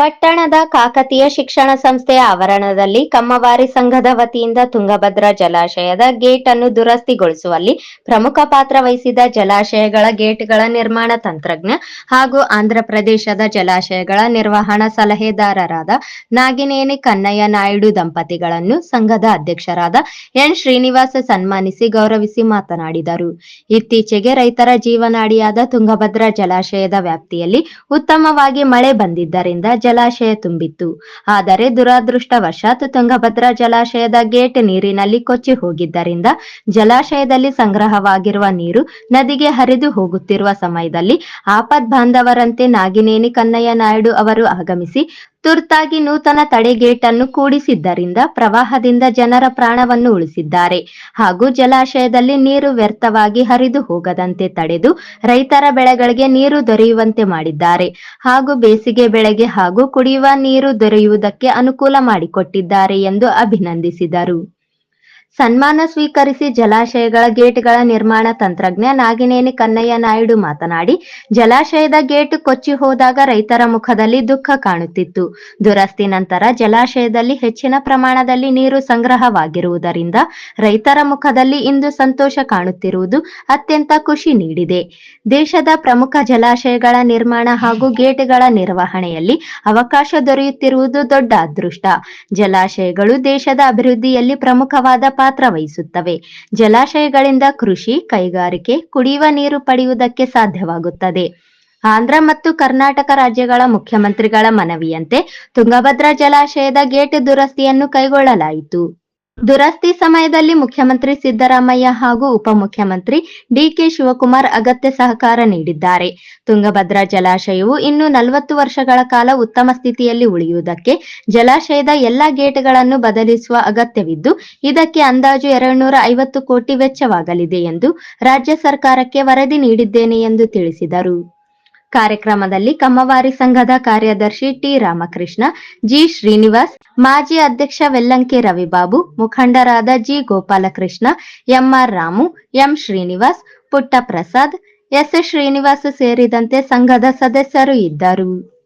ಪಟ್ಟಣದ ಕಾಕತೀಯ ಶಿಕ್ಷಣ ಸಂಸ್ಥೆಯ ಆವರಣದಲ್ಲಿ ಕಮ್ಮವಾರಿ ಸಂಘದ ವತಿಯಿಂದ ತುಂಗಭದ್ರಾ ಜಲಾಶಯದ ಗೇಟ್ ಅನ್ನು ದುರಸ್ತಿಗೊಳಿಸುವಲ್ಲಿ ಪ್ರಮುಖ ಪಾತ್ರ ವಹಿಸಿದ ಜಲಾಶಯಗಳ ಗೇಟ್ಗಳ ನಿರ್ಮಾಣ ತಂತ್ರಜ್ಞ ಹಾಗೂ ಆಂಧ್ರ ಪ್ರದೇಶದ ಜಲಾಶಯಗಳ ನಿರ್ವಹಣಾ ಸಲಹೆದಾರರಾದ ನಾಗಿನೇನಿ ಕನ್ನಯ್ಯ ನಾಯ್ಡು ದಂಪತಿಗಳನ್ನು ಸಂಘದ ಅಧ್ಯಕ್ಷರಾದ ಎನ್ ಶ್ರೀನಿವಾಸ ಸನ್ಮಾನಿಸಿ ಗೌರವಿಸಿ ಮಾತನಾಡಿದರು. ಇತ್ತೀಚೆಗೆ ರೈತರ ಜೀವನಾಡಿಯಾದ ತುಂಗಭದ್ರಾ ಜಲಾಶಯದ ವ್ಯಾಪ್ತಿಯಲ್ಲಿ ಉತ್ತಮವಾಗಿ ಮಳೆ ಬಂದಿದ್ದರಿಂದ ಜಲಾಶಯ ತುಂಬಿತ್ತು. ಆದರೆ ದುರಾದೃಷ್ಟವಶಾತ್ ತುಂಗಭದ್ರಾ ಜಲಾಶಯದ ಗೇಟ್ ನೀರಿನಲ್ಲಿ ಕೊಚ್ಚಿ ಹೋಗಿದ್ದರಿಂದ ಜಲಾಶಯದಲ್ಲಿ ಸಂಗ್ರಹವಾಗಿರುವ ನೀರು ನದಿಗೆ ಹರಿದು ಹೋಗುತ್ತಿರುವ ಸಮಯದಲ್ಲಿ ಆಪದ್ ಬಾಂಧವರಂತೆ ನಾಗಿನೇನಿ ಕನ್ನಯ್ಯ ನಾಯ್ಡು ಅವರು ಆಗಮಿಸಿ ತುರ್ತಾಗಿ ನೂತನ ತಡೆಗೇಟನ್ನು ಕೂಡಿಸಿದ್ದರಿಂದ ಪ್ರವಾಹದಿಂದ ಜನರ ಪ್ರಾಣವನ್ನು ಉಳಿಸಿದ್ದಾರೆ. ಹಾಗೂ ಜಲಾಶಯದಲ್ಲಿ ನೀರು ವ್ಯರ್ಥವಾಗಿ ಹರಿದು ಹೋಗದಂತೆ ತಡೆದು ರೈತರ ಬೆಳೆಗಳಿಗೆ ನೀರು ದೊರೆಯುವಂತೆ ಮಾಡಿದ್ದಾರೆ. ಹಾಗೂ ಬೇಸಿಗೆ ಬೆಳೆಗೆ ಹಾಗೂ ಕುಡಿಯುವ ನೀರು ದೊರೆಯುವುದಕ್ಕೆ ಅನುಕೂಲ ಮಾಡಿಕೊಟ್ಟಿದ್ದಾರೆ ಎಂದು ಅಭಿನಂದಿಸಿದರು. ಸನ್ಮಾನ ಸ್ವೀಕರಿಸಿ ಜಲಾಶಯಗಳ ಗೇಟ್ಗಳ ನಿರ್ಮಾಣ ತಂತ್ರಜ್ಞ ನಾಗಿನೇನಿ ಕನ್ನಯ್ಯ ನಾಯ್ಡು ಮಾತನಾಡಿ, ಜಲಾಶಯದ ಗೇಟ್ ಕೊಚ್ಚಿ ಹೋದಾಗ ರೈತರ ಮುಖದಲ್ಲಿ ದುಃಖ ಕಾಣುತ್ತಿತ್ತು. ದುರಸ್ತಿ ನಂತರ ಜಲಾಶಯದಲ್ಲಿ ಹೆಚ್ಚಿನ ಪ್ರಮಾಣದಲ್ಲಿ ನೀರು ಸಂಗ್ರಹವಾಗಿರುವುದರಿಂದ ರೈತರ ಮುಖದಲ್ಲಿ ಇಂದು ಸಂತೋಷ ಕಾಣುತ್ತಿರುವುದು ಅತ್ಯಂತ ಖುಷಿ ನೀಡಿದೆ. ದೇಶದ ಪ್ರಮುಖ ಜಲಾಶಯಗಳ ನಿರ್ಮಾಣ ಹಾಗೂ ಗೇಟ್ಗಳ ನಿರ್ವಹಣೆಯಲ್ಲಿ ಅವಕಾಶ ದೊರೆಯುತ್ತಿರುವುದು ದೊಡ್ಡ ಅದೃಷ್ಟ. ಜಲಾಶಯಗಳು ದೇಶದ ಅಭಿವೃದ್ಧಿಯಲ್ಲಿ ಪ್ರಮುಖವಾದ ಪಾತ್ರ ವಹಿಸುತ್ತವೆ. ಜಲಾಶಯಗಳಿಂದ ಕೃಷಿ, ಕೈಗಾರಿಕೆ, ಕುಡಿಯುವ ನೀರು ಪಡೆಯುವುದಕ್ಕೆ ಸಾಧ್ಯವಾಗುತ್ತದೆ. ಆಂಧ್ರ ಮತ್ತು ಕರ್ನಾಟಕ ರಾಜ್ಯಗಳ ಮುಖ್ಯಮಂತ್ರಿಗಳ ಮನವಿಯಂತೆ ತುಂಗಭದ್ರಾ ಜಲಾಶಯದ ಗೇಟ್ ದುರಸ್ತಿಯನ್ನು ಕೈಗೊಳ್ಳಲಾಯಿತು. ದುರಸ್ತಿ ಸಮಯದಲ್ಲಿ ಮುಖ್ಯಮಂತ್ರಿ ಸಿದ್ದರಾಮಯ್ಯ ಹಾಗೂ ಉಪಮುಖ್ಯಮಂತ್ರಿ ಡಿಕೆ ಶಿವಕುಮಾರ್ ಅಗತ್ಯ ಸಹಕಾರ ನೀಡಿದ್ದಾರೆ. ತುಂಗಭದ್ರಾ ಜಲಾಶಯವು ಇನ್ನು ನಲವತ್ತು ವರ್ಷಗಳ ಕಾಲ ಉತ್ತಮ ಸ್ಥಿತಿಯಲ್ಲಿ ಉಳಿಯುವುದಕ್ಕೆ ಜಲಾಶಯದ ಎಲ್ಲಾ ಗೇಟ್ಗಳನ್ನು ಬದಲಿಸುವ ಅಗತ್ಯವಿದ್ದು, ಇದಕ್ಕೆ ಅಂದಾಜು ಎರಡ್ನೂರ ಐವತ್ತು ಕೋಟಿ ವೆಚ್ಚವಾಗಲಿದೆ ಎಂದು ರಾಜ್ಯ ಸರ್ಕಾರಕ್ಕೆ ವರದಿ ನೀಡಿದ್ದೇನೆ ಎಂದು ತಿಳಿಸಿದರು. ಕಾರ್ಯಕ್ರಮದಲ್ಲಿ ಕಮ್ಮವಾರಿ ಸಂಘದ ಕಾರ್ಯದರ್ಶಿ ಟಿ ರಾಮಕೃಷ್ಣ, ಜಿ ಶ್ರೀನಿವಾಸ್, ಮಾಜಿ ಅಧ್ಯಕ್ಷ ವೆಲ್ಲಂಕೆ ರವಿಬಾಬು, ಮುಖಂಡರಾದ G Gopalakrishna M R Ramu, M Srinivas, Puttaprasad S Srinivas ಸೇರಿದಂತೆ ಸಂಘದ ಸದಸ್ಯರು ಇದ್ದರು.